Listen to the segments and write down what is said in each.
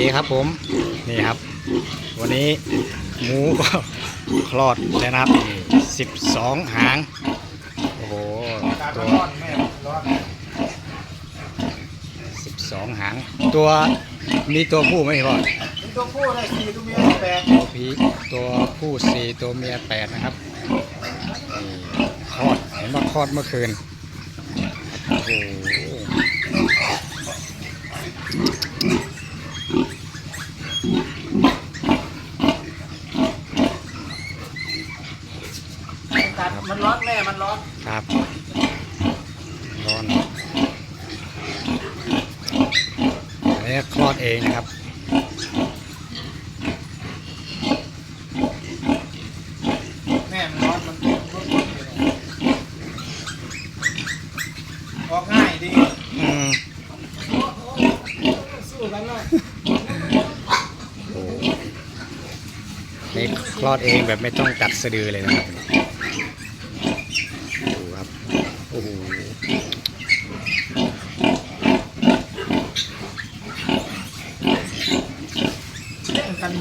ดีครับผมนี่ครับ วันนี้หมูก็คลอดแล้วนะครับสิบสองหาง โอ้โหการตัวร้อนแม่ร้อนสิบสองหาง ตัวมีตัวผู้ไหมพ่อเป็นตัวผู้ได้สี่ตัวเมียแปดตัวผีตัวผู้สี่ตัวเมียแปดนะครับนี่คลอดเห็นว่าคลอดเมื่อคืนโอ้โห กัด มันร้อนแม่ มันร้อน ครับ ร้อนอันนี้คลอดเองนะครับ แม่ มันร้อน มันร้อนออกง่ายดีอืมสู้กันเลยโอ้นี่คลอดเองแบบไม่ต้องตัดสะดือเลยนะครับดูครับโอ้โหเล่นกัน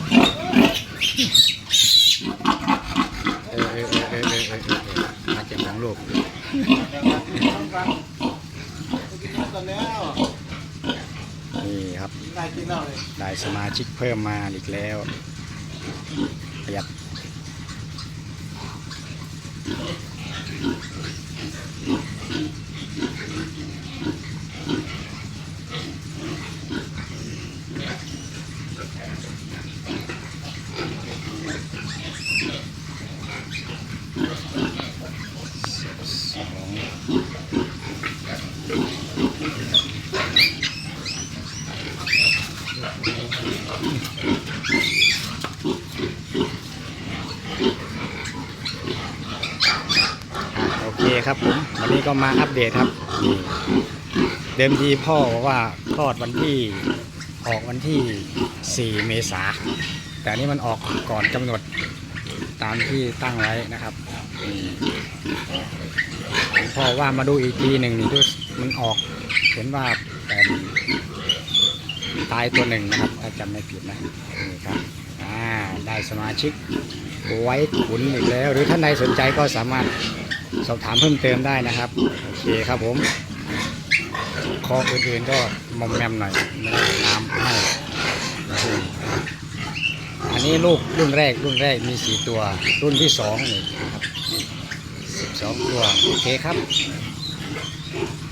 เออเออเออเออเออเออเออมาเก็บของลูกเดี๋ยวกันทำกันไปกินข้าวกันแล้วนี่ครับ ได้สมาชิกเพิ่มมาอีกแล้ว ขยับ โอเคครับผมวันนี้ก็มาอัปเดตครับ เดิมทีพ่อบอกว่าคลอดวันที่ออกวันที่ 4 เมษา แต่นี้มันออกก่อนกำหนดตามที่ตั้งไว้นะครับพ่อว่ามาดูอีกทีหนึ่งนี่ดูมันออกเห็นว่าเป็น ตายตัวหนึ่งนะครับ ถ้าจำไม่ผิดนะนี่ครับอ่าได้สมาชิกไว้ขุนอีกแล้ว หรือท่านใดสนใจก็สามารถสอบถามเพิ่มเติมได้นะครับโอเคครับผมคออื่นๆก็มอมแมมหน่อยไม่ได้น้ำให้อันนี้ลูกรุ่นแรกรุ่นแรกมีสี่ตัว รุ่นที่สองนี่ครับสิบสองตัวโอเคครับ